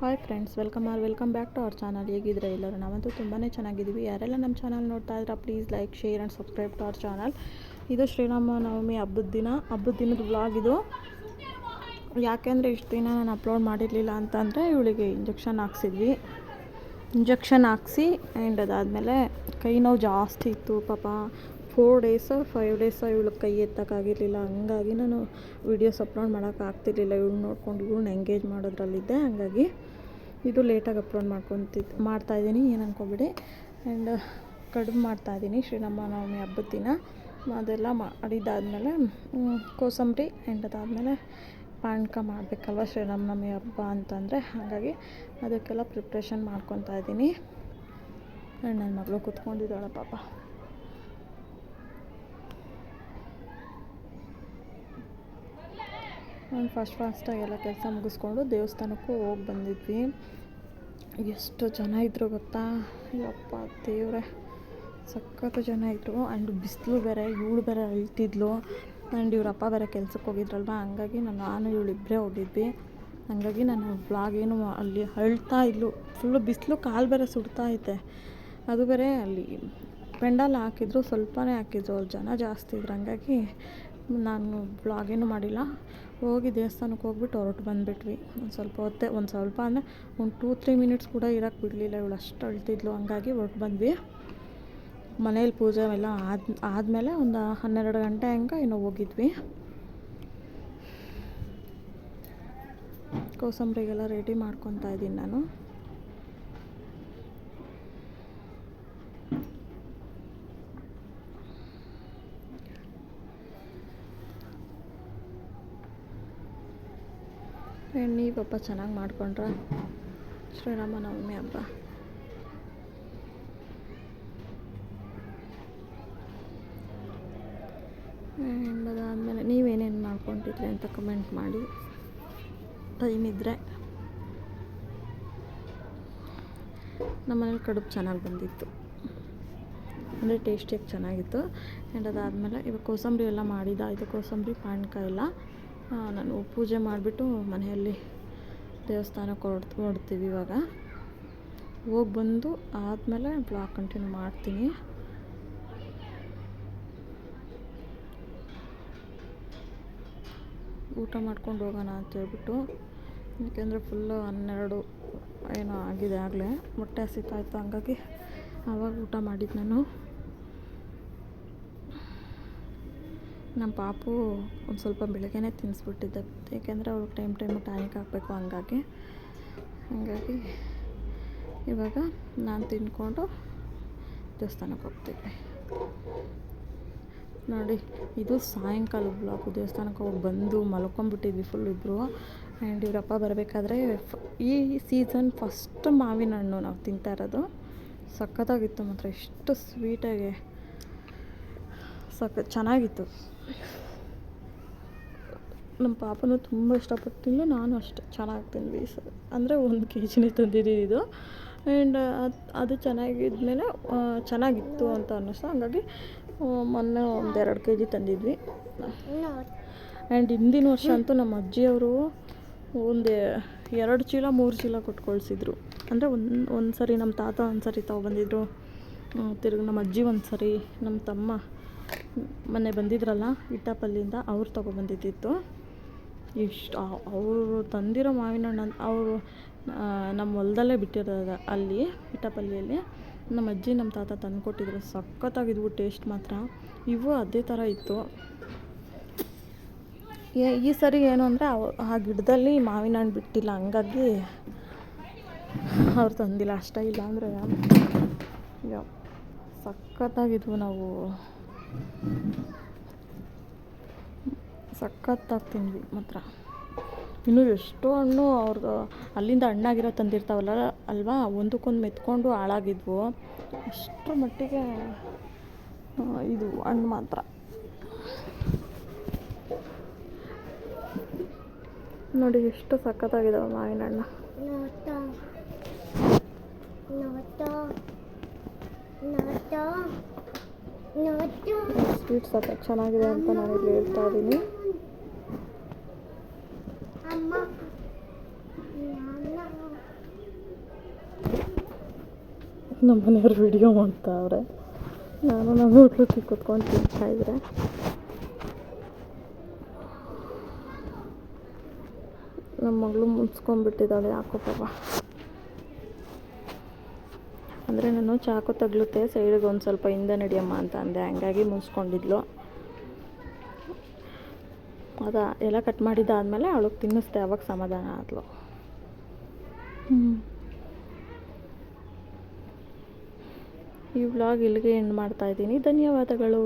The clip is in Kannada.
Hi friends welcome are welcome back to our channel ಹೇಗಿದ್ರೆ ಎಲ್ಲರೂ? ನಾವಂತೂ ತುಂಬಾ ಚೆನ್ನಾಗಿದ್ದೀವಿ. ಯಾರೆಲ್ಲ ನಮ್ಮ ಚಾನಲ್ ನೋಡ್ತಾ ಇದ್ರೆ please like share and subscribe to our channel ಇದು ಶ್ರೀರಾಮ ನವಮಿ ಹಬ್ಬದ ದಿನ. ಹಬ್ಬದ ದಿನದ ವ್ಲಾಗ್ ಇದು. ಯಾಕೆಂದರೆ ಇಷ್ಟು ದಿನ ನಾನು ಅಪ್ಲೋಡ್ ಮಾಡಿರಲಿಲ್ಲ ಅಂತಂದರೆ ಇವಳಿಗೆ ಇಂಜೆಕ್ಷನ್ ಹಾಕ್ಸಿದ್ವಿ. ಇಂಜೆಕ್ಷನ್ ಹಾಕ್ಸಿ ಆ್ಯಂಡ್ ಅದಾದಮೇಲೆ ಕೈ ನೋವು ಜಾಸ್ತಿ ಇತ್ತು ಪಾಪ. ಫೋರ್ ಡೇಸ ಫೈವ್ ಡೇಸ ಇವಳು ಕೈ ಎತ್ತಕ್ಕಾಗಿರಲಿಲ್ಲ. ಹಂಗಾಗಿ ನಾನು ವೀಡಿಯೋಸ್ ಅಪ್ಲೋಡ್ ಮಾಡೋಕೆ ಆಗ್ತಿರ್ಲಿಲ್ಲ. ಇವಳು ನೋಡ್ಕೊಂಡು ಇವ್ಳನ್ನ ಎಂಗೇಜ್ ಮಾಡೋದ್ರಲ್ಲಿದ್ದೆ. ಹಂಗಾಗಿ ಇದು ಲೇಟಾಗಿ ಅಪ್ಲೋಡ್ ಮಾಡ್ಕೊತಿದ್ದು ಮಾಡ್ತಾಯಿದ್ದೀನಿ ಏನು ಅನ್ಕೋಬೇಡಿ. ಆ್ಯಂಡ್ ಕಡಿಮೆ ಮಾಡ್ತಾಯಿದ್ದೀನಿ ಶ್ರೀರಾಮ ನವಮಿ ಹಬ್ಬದ ದಿನ. ಅದೆಲ್ಲ ಮಾಡಿದ್ದಾದಮೇಲೆ ಕೋಸಂಬರಿ ಆ್ಯಂಡ್ ಅದಾದಮೇಲೆ ಪಾನಕ ಮಾಡಬೇಕಲ್ವ ಶ್ರೀರಾಮನವಮಿ ಹಬ್ಬ ಅಂತಂದರೆ. ಹಾಗಾಗಿ ಅದಕ್ಕೆಲ್ಲ ಪ್ರಿಪ್ರೇಷನ್ ಮಾಡ್ಕೊತಾ ಇದ್ದೀನಿ. ಆ್ಯಂಡ್ ನನ್ನ ಮಗಳು ಕೂತ್ಕೊಂಡಿದ್ದಾಳೆ ಪಾಪ ನಾನು ಫಸ್ಟ್ ಫಾಸ್ಟಾಗಿ ಎಲ್ಲ ಕೆಲಸ ಮುಗಿಸ್ಕೊಂಡು ದೇವಸ್ಥಾನಕ್ಕೂ ಹೋಗಿ ಬಂದಿದ್ವಿ. ಎಷ್ಟು ಜನ ಇದ್ದರು ಗೊತ್ತಾ? ಯಪ್ಪ ದೇವ್ರೆ ಸಖತ್ತು ಜನ ಇದ್ದರು ಆ್ಯಂಡ್ ಬಿಸಿಲು ಬೇರೆ, ಇವಳು ಬೇರೆ ಅಳ್ತಿದ್ಲು. ಆ್ಯಂಡ್ ಇವರಪ್ಪ ಬೇರೆ ಕೆಲ್ಸಕ್ಕೆ ಹೋಗಿದ್ರಲ್ವ? ಹಂಗಾಗಿ ನಾನು ನಾನು ಇವಳಿಬ್ಬರೇ ಹೋಗಿದ್ವಿ. ಹಂಗಾಗಿ ನಾನು ಬ್ಲಾಗ್ ಏನು ಅಲ್ಲಿ ಅಳ್ತಾ ಇದ್ಲು. ಫುಲ್ಲು ಬಿಸಿಲು, ಕಾಲು ಬೇರೆ ಸುಡ್ತಾ ಐತೆ. ಅದು ಬೇರೆ ಅಲ್ಲಿ ಪೆಂಡಲ್ ಹಾಕಿದ್ರು, ಸ್ವಲ್ಪನೇ ಹಾಕಿದ್ರು. ಅವ್ರು ಜನ ಜಾಸ್ತಿ ಇದ್ರು. ಹಂಗಾಗಿ ನಾನು ಬ್ಲಾಗೇನು ಮಾಡಿಲ್ಲ. ಹೋಗಿ ದೇವಸ್ಥಾನಕ್ಕೆ ಹೋಗ್ಬಿಟ್ಟು ಹೊರಟು ಬಂದುಬಿಟ್ವಿ. ಒಂದು ಸ್ವಲ್ಪ ಹೊತ್ತೆ, ಒಂದು ಸ್ವಲ್ಪ ಅಂದರೆ ಒಂದು ಟೂ ತ್ರೀ ಮಿನಿಟ್ಸ್ ಕೂಡ ಇರೋಕ್ಕೆ ಬಿಡಲಿಲ್ಲ. ಇವಳು ಅಷ್ಟು ಅಳ್ತಿದ್ಲು. ಹಂಗಾಗಿ ಹೊರಟು ಬಂದ್ವಿ. ಮನೇಲಿ ಪೂಜೆ ಎಲ್ಲ ಆದ, ಆದಮೇಲೆ ಒಂದು ಹನ್ನೆರಡು ಗಂಟೆ ಹಂಗೆ ಏನೋ ಹೋಗಿದ್ವಿ. ಕೋಸಂಬರಿಗೆಲ್ಲ ರೆಡಿ ಮಾಡ್ಕೊತಾ ಇದ್ದೀನಿ ನಾನು. ನೀವಪ್ಪ ಚೆನ್ನಾಗಿ ಮಾಡ್ಕೊಂಡ್ರ? ಶ್ರೀರಾಮ ನವಮಿ ಹಬ್ಬ. ಆ್ಯಂಡ್ ಅದಾದಮೇಲೆ ನೀವೇನೇನು ಮಾಡ್ಕೊಂಡಿದ್ರಿ ಅಂತ ಕಮೆಂಟ್ ಮಾಡಿ. ಟೈಮ್ ಇದ್ದರೆ ನಮ್ಮನೇಲಿ ಕಡುಬು ಚೆನ್ನಾಗಿ ಬಂದಿತ್ತು. ಅಂದರೆ ಟೇಸ್ಟಿಯಾಗಿ ಚೆನ್ನಾಗಿತ್ತು. ಆ್ಯಂಡ್ ಅದಾದಮೇಲೆ ಇವಾಗ ಕೋಸಂಬರಿ ಎಲ್ಲ ಮಾಡಿದ್ದಾಯಿತು ಕೋಸಂಬರಿ ಪಾನಕ ಎಲ್ಲ. ನಾನು ಪೂಜೆ ಮಾಡಿಬಿಟ್ಟು ಮನೆಯಲ್ಲಿ ದೇವಸ್ಥಾನಕ್ಕೆ ಹೊರಡ್ ಹೊರಡ್ತೀವಿ ಇವಾಗ. ಹೋಗಿ ಬಂದು ಆದಮೇಲೆ ಬ್ಲಾಗ್ ಕಂಟಿನ್ಯೂ ಮಾಡ್ತೀನಿ. ಊಟ ಮಾಡ್ಕೊಂಡು ಹೋಗೋಣ ಅಂತ ಹೇಳ್ಬಿಟ್ಟು, ಯಾಕೆಂದರೆ ಫುಲ್ಲು ಹನ್ನೆರಡು ಏನೋ ಆಗಿದೆ ಆಗಲೇ. ಮೊಟ್ಟೆ ಹಸಿತಾಯಿತ್ತು ಹಂಗಾಗಿ ಆವಾಗ ಊಟ ಮಾಡಿದ್ದು ನಾನು. ನಮ್ಮ ಪಾಪು ಒಂದು ಸ್ವಲ್ಪ ಬೆಳಗ್ಗೆನೇ ತಿನ್ನಿಸ್ಬಿಟ್ಟಿದ್ದೆ. ಏಕೆಂದರೆ ಅವ್ರಿಗೆ ಟೈಮ್ ಟೈಮ್ ಟಾನಿಕ್ ಹಾಕಬೇಕು ಹಂಗಾಗಿ. ಹಾಗಾಗಿ ಇವಾಗ ನಾನು ತಿಂದ್ಕೊಂಡು ದೇವಸ್ಥಾನಕ್ಕೆ ಹೋಗ್ತೀವಿ ನೋಡಿ, ಇದು ಸಾಯಂಕಾಲ ಬ್ಲಾಕು ದೇವಸ್ಥಾನಕ್ಕೆ ಹೋಗಿ ಬಂದು ಮಲ್ಕೊಂಬಿಟ್ಟಿದ್ವಿ ಫುಲ್ ಇಬ್ಬರು ಆ್ಯಂಡ್ ಇವರಪ್ಪ ಬರಬೇಕಾದ್ರೆ ಈ ಸೀಸನ್ ಫಸ್ಟ್ ಮಾವಿನ ಹಣ್ಣು ನಾವು ತಿಂತಾ ಇರೋದು. ಸಖತ್ತಾಗಿತ್ತು ಮಾತ್ರ. ಎಷ್ಟು ಸ್ವೀಟಾಗಿ ಸಖತ್ ಚೆನ್ನಾಗಿತ್ತು. ನಮ್ಮ ಪಾಪನು ತುಂಬ ಇಷ್ಟಪಟ್ಟು ತಿಂದು ನಾನು ಅಷ್ಟೆ ಚೆನ್ನಾಗಿ ತಿಂದ್ವಿ ಸ ಅಂದರೆ ಒಂದು ಕೆ ಜಿನೇ ತಂದಿದ್ದೀವಿ ಇದು. ಆ್ಯಂಡ್ ಅದು ಅದು ಚೆನ್ನಾಗಿದ್ಮೇಲೆ ಚೆನ್ನಾಗಿತ್ತು ಅಂತ ಅನ್ನಿಸ್ತು. ಹಂಗಾಗಿ ಮೊನ್ನೆ ಒಂದು ಎರಡು ಕೆ ಜಿ ತಂದಿದ್ವಿ. ಆ್ಯಂಡ್ ಹಿಂದಿನ ವರ್ಷ ಅಂತೂ ನಮ್ಮ ಅಜ್ಜಿಯವರು ಒಂದು ಎರಡು ಚೀಲ, ಮೂರು ಚೀಲ ಕೊಟ್ಕೊಳ್ಸಿದ್ರು. ಕಳಿಸಿದ್ರು ಅಂದರೆ ಒಂದು ಒಂದು ಸರಿ ನಮ್ಮ ತಾತ ಒಂದು ಸರಿ ತೊಗೊಬಂದಿದ್ರು ತಿರ್ಗಿ ನಮ್ಮ ಅಜ್ಜಿ ಒಂದು ಸರಿ ನಮ್ಮ ತಮ್ಮ ಮೊನ್ನೆ ಬಂದಿದ್ರಲ್ಲ ಇಟ್ಟಪಲ್ಲಿಂದ ಅವ್ರು ತೊಗೊಬಂದಿದ್ದಿತ್ತು. ಇಷ್ಟು ಅವರು ತಂದಿರೋ ಮಾವಿನ ಹಣ್ಣು ಅವರು ನಮ್ಮ ಹೊಲ್ದಲ್ಲೇ ಬಿಟ್ಟಿರೋದು ಅಲ್ಲಿ, ಇಟ್ಟಪಲ್ಲಿಯಲ್ಲಿ. ನಮ್ಮ ಅಜ್ಜಿ, ನಮ್ಮ ತಾತ ತಂದು ಕೊಟ್ಟಿದ್ರು ಸಖತ್ತಾಗಿದ್ವು, ಟೇಸ್ಟ್ ಮಾತ್ರ. ಇವು ಅದೇ ಥರ ಇತ್ತು. ಈ ಸರಿ ಏನು ಅಂದರೆ ಆ ಗಿಡದಲ್ಲಿ ಮಾವಿನ ಹಣ್ಣು ಬಿಟ್ಟಿಲ್ಲ. ಹಂಗಾಗಿ ಅವ್ರು ತಂದಿಲ್ಲ. ಅಷ್ಟೇ ಇಲ್ಲ ಅಂದರೆ ಸಖತ್ತಾಗಿದ್ವು ನಾವು. ಸಖತ್ತಾಗಿ ತಿಂದ್ವಿ ಮಾತ್ರ. ಇನ್ನೂ ಎಷ್ಟೋ ಹಣ್ಣು ಅವ್ರದ್ದು ಅಲ್ಲಿಂದ ಹಣ್ಣಾಗಿರೋ ತಂದಿರ್ತಾವಲ್ಲ ಅಲ್ವಾ? ಒಂದಕ್ಕೊಂದು ಮೆತ್ಕೊಂಡು ಹಾಳಾಗಿದ್ವು. ಅಷ್ಟರ ಮಟ್ಟಿಗೆ ಇದು ಹಣ್ಣು ಮಾತ್ರ. ನೋಡಿ ಎಷ್ಟು ಸಖತ್ತಾಗಿದ್ದಾವೆ ಮಾವಿನ ಹಣ್ಣು. ಸ್ವೀಟ್ ಸಹ ಚೆನ್ನಾಗಿದೆ ಅಂತ ನಾನು ಇಲ್ಲಿ ಹೇಳ್ತಾ ಇದ್ದೀನಿ ನಮ್ಮ ಮನೆಯವ್ರು ವಿಡಿಯೋ ಮಾಡ್ತಾವ್ರೆ. ನಾನು ನಮ್ಮ ಹೋಟ್ಲಕ್ಕೆ ಕೂತ್ಕೊಂಡು ತಿಂತಾಯಿದ್ರೆ ನಮ್ಮ ಮಗಳು ಮುಂಚ್ಕೊಂಡ್ಬಿಟ್ಟಿದ್ದಾಳೆ ಯಾಕೋ ಪಾಪ. ಅಂದರೆ ನಾನು ಚಾಕು ತಗ್ಲುತ್ತೆ, ಸೈಡಿಗೆ ಒಂದು ಸ್ವಲ್ಪ ಹಿಂದೆ ನಡಿಯಮ್ಮ ಅಂತ ಅಂದೆ. ಹಂಗಾಗಿ ಮುನ್ಸ್ಕೊಂಡಿದ್ಲು ಅದ ಎಲ್ಲ ಕಟ್ ಮಾಡಿದ್ದಾದಮೇಲೆ ಅವಳಿಗೆ ತಿನ್ನಿಸ್ದೆ, ಅವಾಗ ಸಮಾಧಾನ ಆದ್ಲು. ಈ ವ್ಲಾಗ್ ಇಲ್ಲಿಗೆ ಎಂಡ್ ಮಾಡ್ತಾ ಇದ್ದೀನಿ. ಧನ್ಯವಾದಗಳು.